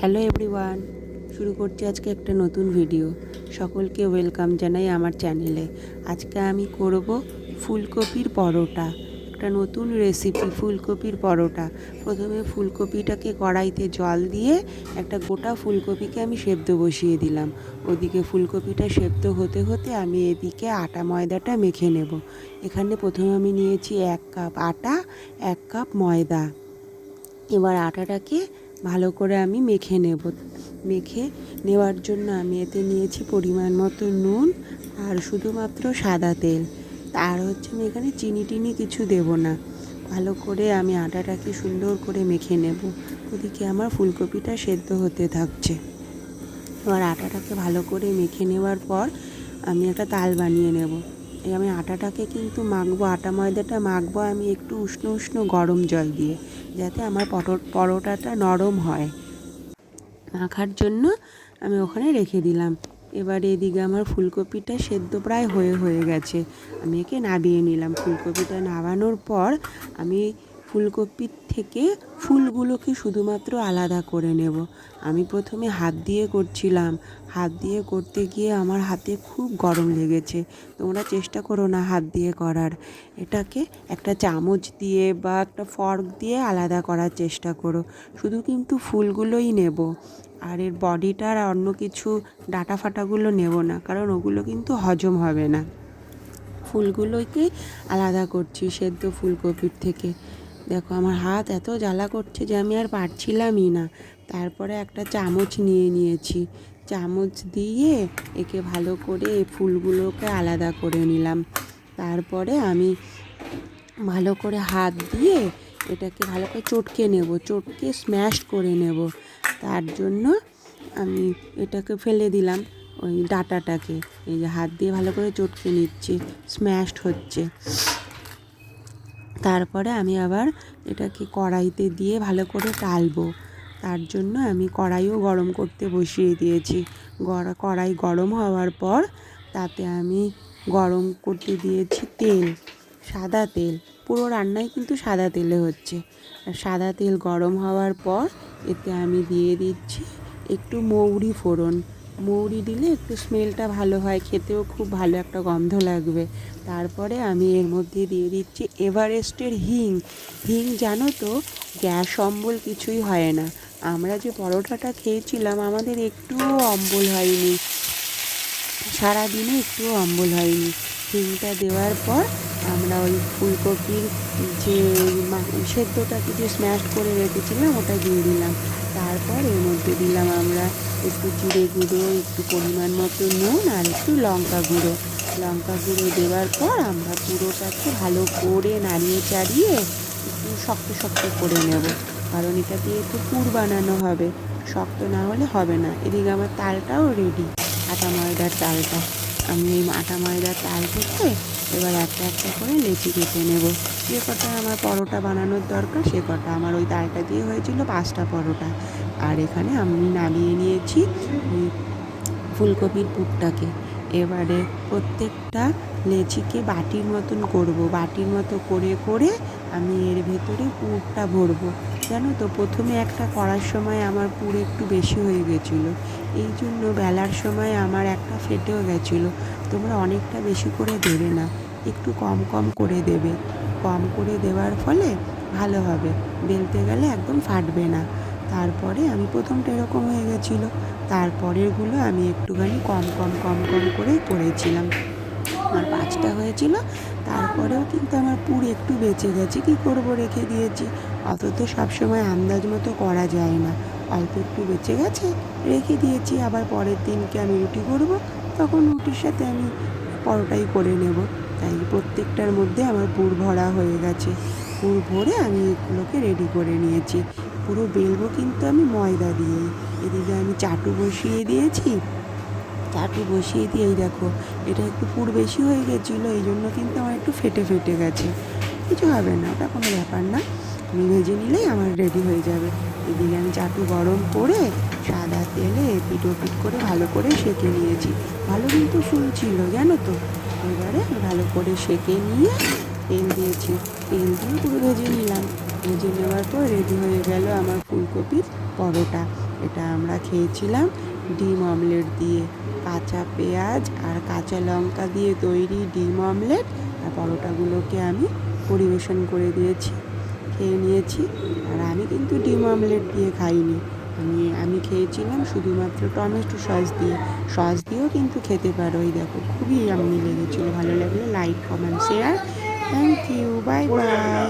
Hello everyone শুরু করছি আজকে একটা নতুন ভিডিও সকলকে ওয়েলকাম জানাই আমার চ্যানেলে আজকে আমি করব ফুলকপির পরোটা। একটা নতুন রেসিপি ফুলকপির পরোটা। প্রথমে ফুলকপিটাকে কড়াইতে জল দিয়ে একটা গোটা ফুলকপিকে আমি সেদ্ধ বসিয়ে দিলাম। ওদিকে ফুলকপিটা সেদ্ধ হতে হতে আমি এদিকে আটা ময়দাটা মেখে নেব। এখানে প্রথমে আমি নিয়েছি এক কাপ আটা, এক কাপ ময়দা। এবার আটাটাকে ভালো করে আমি মেখে নেব। মেখে নেওয়ার জন্য আমি এতে নিয়েছি পরিমাণ মতো নুন আর শুধুমাত্র সাদা তেল। আর হচ্ছে আমি এখানে চিনি টিনি কিছু দেব না। ভালো করে আমি আটাটাকে সুন্দর করে মেখে নেব। ওদিকে আমার ফুলকপিটা সেদ্ধ হতে থাকছে। এবার আটাটাকে ভালো করে মেখে নেওয়ার পর আমি একটা তাল বানিয়ে নেব। এই আমি আটাটাকে কিন্তু মাখবো, আটা ময়দাটা মাখবো আমি একটু উষ্ণ উষ্ণ গরম জল দিয়ে। যাতে আমার পটো, পরোটাটা নরম হয়। মাখার জন্য আমি ওখানে রেখে দিলাম। এবার এদিকে আমার ফুলকপিটা সেদ্ধ প্রায় হয়ে হয়ে গেছে। আমি একে নাবিয়ে নিলাম। ফুলকপিটা নাবানোর পর আমি ফুলকপির থেকে ফুলগুলোকে শুধুমাত্র আলাদা করে নেব। আমি প্রথমে হাত দিয়ে করছিলাম। হাত দিয়ে করতে গিয়ে আমার হাতে খুব গরম লেগেছে। তোমরা চেষ্টা করো না হাত দিয়ে করার। এটাকে একটা চামচ দিয়ে বা একটা ফর্ক দিয়ে আলাদা করার চেষ্টা করো। শুধু কিন্তু ফুলগুলোই নেব। আর এর বডিটা আর অন্য কিছু ডাটা ফাটাগুলো নেব না, কারণ ওগুলো কিন্তু হজম হবে না। ফুলগুলোকে আলাদা করছি, সেদ্ধ ফুলকপির থেকে। দেখো, আমার হাত এত জ্বালা করছে যে আমি আর পারছিলামই না। তারপরে একটা চামচ নিয়ে নিয়েছি। চামচ দিয়ে একে ভালো করে ফুলগুলোকে আলাদা করে নিলাম। তারপরে আমি ভালো করে হাত দিয়ে এটাকে ভালো করে চটকে নেব, চটকে স্ম্যাশ করে নেব। তার জন্য আমি এটাকে ফেলে দিলাম ওই ডাটাটাকে। এই যে হাত দিয়ে ভালো করে চটকে নিচ্ছি স্ম্যাশড হচ্ছে। তারপরে আমি আবার এটাকে কড়াইতে দিয়ে ভালো করে টালবো তার জন্য আমি কড়াইও গরম করতে বসিয়ে দিয়েছি। গড়া, কড়াই গরম হওয়ার পর তাতে আমি গরম করতে দিয়েছি তেল, সাদা তেল। পুরো রান্নাই কিন্তু সাদা তেলে হচ্ছে। সাদা তেল গরম হওয়ার পর এতে আমি দিয়ে দিচ্ছি একটু মৌরি ফোড়ন। মৌরি দিলে একটু স্মেলটা ভালো হয়, খেতেও খুব ভালো একটা গন্ধ লাগবে। তারপরে আমি এর মধ্যে দিয়ে দিচ্ছি এভারেস্টের হিং। হিং জানো তো, গ্যাস অম্বল কিছুই হয় না। আমরা যে পরোটাটা খেয়েছিলাম, আমাদের একটুও অম্বল হয়নি। সারাদিনে একটুও অম্বল হয়নি। হিংটা দেওয়ার পর আমরা ওই ফুলকপির যে সেদ্ধটাকে যে স্ম্যাশ করে রেখেছিলাম, ওটা দিয়ে দিলাম। তারপর এর মধ্যে দিলাম আমরা একটু জিরে গুঁড়ো, একটু পরিমাণ মতো নুন আর একটু লঙ্কা গুঁড়ো। লঙ্কা গুঁড়ো দেওয়ার পর আমরা পুরোটাকে ভালো করে নাড়িয়ে চাড়িয়ে একটু শক্ত শক্ত করে নেব। কারণ এটা দিয়ে একটু পুর বানানো হবে। শক্ত না হলে হবে না। এদিকে আমার তালটাও রেডি আটা ময়দার তালটা। আমি আটা ময়দার তাল থেকে এবার একটা একটা করে লেচি কেটে নেব। যে কটা আমার পরোটা বানানোর দরকার, সে কটা আমার ওই তালটা দিয়ে হয়েছিল পাঁচটা পরোটা। আর এখানে আমি নামিয়ে নিয়েছি ফুলকপির পুরটাকে। এবারে প্রত্যেকটা লেচিকে বাটির মতন করব। বাটির মতো করে করে আমি এর ভেতরে পুরটা ভরবো। জানো তো, প্রথমে একটা করার সময় আমার পুর একটু বেশি হয়ে গেছিল। এই জন্য বেলার সময় আমার একটা ফেটেও গেছিল। তোমরা অনেকটা বেশি করে দেবে না, একটু কম কম করে দেবে। কম করে দেওয়ার ফলে ভালো হবে, বেলতে গেলে একদম ফাটবে না। তারপরে আমি প্রথমটা এরকম হয়ে গেছিল, তারপরেরগুলো আমি একটুখানি কম কম কম কম করে করেছিলাম আমার পাঁচটা হয়েছিল তারপরেও কিন্তু আমার পুর একটু বেঁচে গেছে, কি করব রেখে দিয়েছি। অত তো সবসময় আন্দাজ মতো করা যায় না। অল্প একটু বেঁচে গেছে, রেখে দিয়েছি। আবার পরের দিনকে আমি রুটি করব, তখন রুটির সাথে আমি পরোটাই করে নেব। তাই প্রত্যেকটার মধ্যে আমার পুর ভরা হয়ে গেছে। পুর ভরে আমি এগুলোকে রেডি করে নিয়েছি। পুরো বেলবো কিন্তু আমি ময়দা দিয়েই। এদিকে আমি চাটু বসিয়ে দিয়েছি। চাটু বসিয়ে দিয়ে এই দেখো, এটা একটু পুর বেশি হয়ে গেছিল, এই জন্য কিন্তু আমার একটু ফেটে ফেটে গেছে। কিছু হবে না, ওটা কোনো ব্যাপার না, আমি ভেজে নিলেই আমার রেডি হয়ে যাবে। এদিকে আমি চাটু গরম করে সাদা তেলে পিটো পিট করে ভালো করে সেঁকে নিয়েছি। ভালো কিন্তু ফুলছিল জানো তো? এবারে ভালো করে সেঁকে নিয়ে তেল দিয়েছি। তেল দিয়ে পুরো ভেজে নিলাম। ভেজে নেওয়ার পর রেডি হয়ে গেল আমার ফুলকপির পরোটা। এটা আমরা খেয়েছিলাম। ডিম অমলেট দিয়ে কাঁচা পেঁয়াজ আর কাঁচা লঙ্কা দিয়ে তৈরি ডিম অমলেট আর পরোটাগুলোকে আমি পরিবেশন করে দিয়েছি, খেয়ে নিয়েছি। আর আমি কিন্তু ডিম অমলেট দিয়ে খাইনি। আমি আমি খেয়েছিলাম শুধুমাত্র টমেটো সস দিয়ে। সস দিয়েও কিন্তু খেতে পারো, এই দেখো, খুবই আমি লেগেছিলো। ভালো লাগলে like comment share thank you bye bye